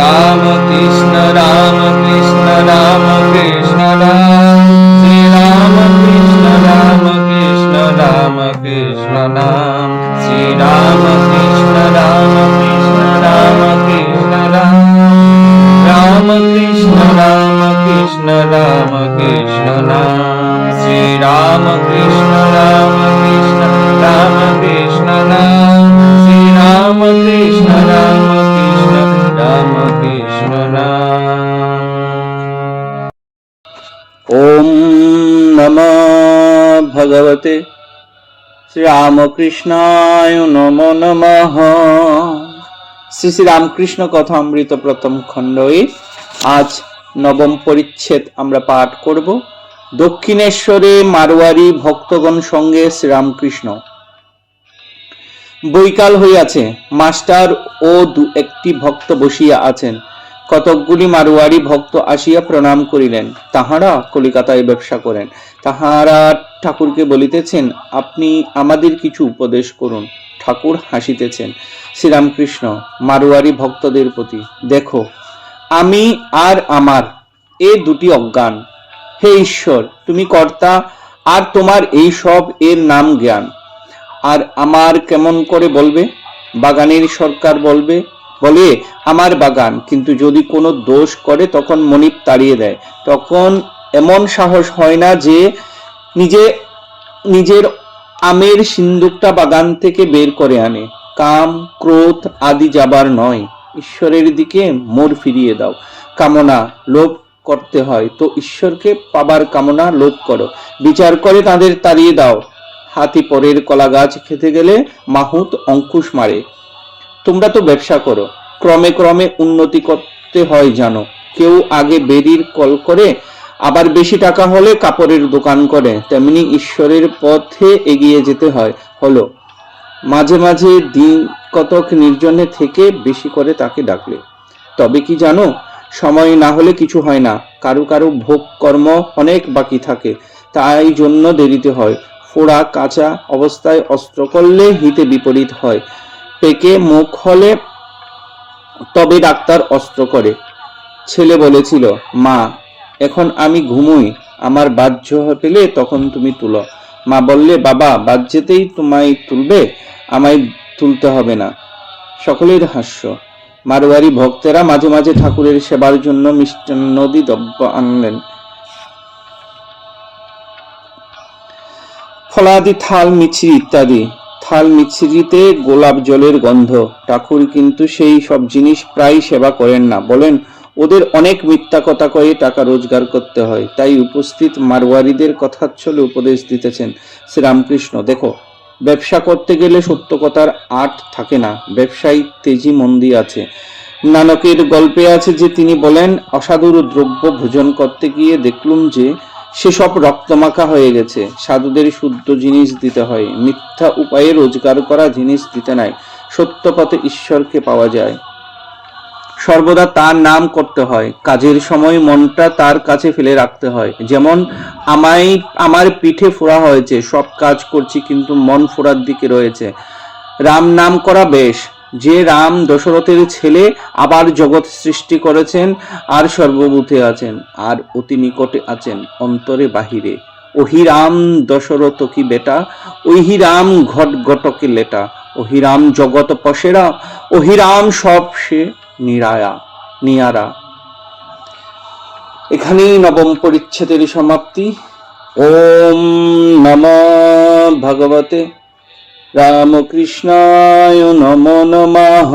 কৃষ্ণ রাম কৃষ্ণ রাম কৃষ্ণ রাম শ্রী রাম কৃষ্ণ রাম কৃষ্ণ রাম কৃষ্ণ নাম শ্রী রাম কৃষ্ণ রাম কৃষ্ণ রাম কৃষ্ণ রাম রাম কৃষ্ণ রাম কৃষ্ণ রাম কৃষ্ণ নাম শ্রী রাম কৃষ্ণ রাম কৃষ্ণ রাম কৃষ্ণ নাম শ্রী ওম নম ভগবতে শ্রীরামকৃষ্ণায় নম নমঃ। শ্রী শ্রী রামকৃষ্ণ কথামৃত প্রথম খণ্ডই। আজ নবম পরিচ্ছেদ আমরা পাঠ করব। দক্ষিণেশ্বরে মারোয়ারি ভক্তগণ সঙ্গে শ্রীরামকৃষ্ণ। বৈকাল হইয়াছে, মাস্টার ও দু একটি ভক্ত বসিয়া আছেন। কতকগুলি মারোয়ারি ভক্ত আসিয়া প্রণাম করিলেন। তাহারা কলিকাতায় ব্যবসা করেন। তাহারা ঠাকুরকে বলিতেছেন, আপনি আমাদের কিছু উপদেশ করুন। ঠাকুর হাসিতেছেন, শ্রীরামকৃষ্ণ, মারোয়ারি ভক্তদের প্রতি, দেখো, আমি আর আমার এ দুটি অজ্ঞান। হে ঈশ্বর, তুমি কর্তা, আর তোমার এই সব এর নাম জ্ঞান। আর আমার কেমন করে বলবে? বাগানের সরকার বলবে বলে, আমার বাগান। কিন্তু যদি কোনো দোষ করে, তখন মনিপ তাড়িয়ে দেয়। তখন এমন সাহস হয় না যে নিজে, নিজের আমের সিন্দুকটা বাগান থেকে বের করে আনে। কাম, ক্রোধ আদি যাবার নয়। ঈশ্বরের দিকে মোড় ফিরিয়ে দাও। কামনা লোভ করতে হয়। তো ঈশ্বরকে পাবার কামনা লোভ করো। বিচার করে তাদের তাড়িয়ে দাও। হাতি পরের কলা গাছ খেতে গেলে মাহুত অঙ্কুশ মারে। তোমরা তো ব্যবসা করো। ক্রমে ক্রমে উন্নতি করতে হয় জানো। কেউ আগে বেরির কল করে, আবার বেশি টাকা হলে কাপড়ের দোকান করে। তেমনি ঈশ্বরের পথে এগিয়ে যেতে হয়। হলো, মাঝে মাঝে দিন কতক নির্জনে থেকে বেশি করে তাকে ডাকলে। তবে কি জানো, সময় না হলে কিছু হয় না। কারও কারও ভোগ কর্ম অনেক বাকি থাকে। তাই জন্য দেরিতে হয়। ফোড়া কাঁচা অবস্থায় অস্ত্র করলে হিতে বিপরীত হয়। পেকে মুখ হলে তবে ডাক্তার অস্ত্র করে। ছেলে বলেছিল, মা, এখন আমি ঘুমুই, আমার বাহ্য পেলে তখন তুমি তুলো। মা বললে, বাবা, বাহ্যেতেই তোমায় তুলবে, আমায় তুলতে হবে না। সকলের হাস্য। মারোয়ারি ভক্তেরা মাঝে মাঝে ঠাকুরের সেবার জন্য মিষ্টান্নদি দ্রব্য আনলেন। ফলাদি, থাল, মিছরি ইত্যাদি থাল মিছরিতে গোলাপ জলের গন্ধ। ঠাকুর কিন্তু সেই সব জিনিস প্রায় সেবা করেন না। বলেন, ওদের অনেক মিথ্যা কথা কয়ে টাকা রোজগার করতে হয়। তাই উপস্থিত মারওয়ারিদের কথা চলে উপদেশ দিতেছেন শ্রীরামকৃষ্ণ। দেখো, ব্যবসা করতে গেলে সত্য কথার আট থাকে না। ব্যবসায়ী তেজি মন্দি আছে। নানকের গল্পে আছে যে তিনি বলেন, অসাধুর দ্রব্য ভোজন করতে গিয়ে দেখলুম যে সেসব রক্তমাখা হয়ে গেছে। সাধুদের শুদ্ধ জিনিস দিতে হয়। মিথ্যা উপায়ে রোজগার করা জিনিস দিতে নাই। সত্য পথে ঈশ্বরকে পাওয়া যায়। সর্বদা তার নাম করতে হয়। কাজের সময় মনটা তার কাছে ফেলে রাখতে হয়। যেমন, আমায়, আমার পিঠে ফোড়া হয়েছে। সব কাজ করছি, কিন্তু মন ফোড়ার দিকে রয়েছে। রাম নাম করা বেশ। যে রাম দশরথের ছেলে আবার জগৎ সৃষ্টি করেছেন আর সর্বভূতে আছেন, আর অতি নিকটে আছেন, অন্তরে বাহিরে। ওহি রাম দশরথ কি বেটা? ওহি রাম ঘট ঘটকে লেটা। ওহি রাম জগৎ পশেরা ওহি রাম সব সে নিরায়া, নিয়ারা। এখানেই নবম পরিচ্ছেদের সমাপ্তি। ওম নম ভগবতে। রামকৃষ্ণায় নম নমঃ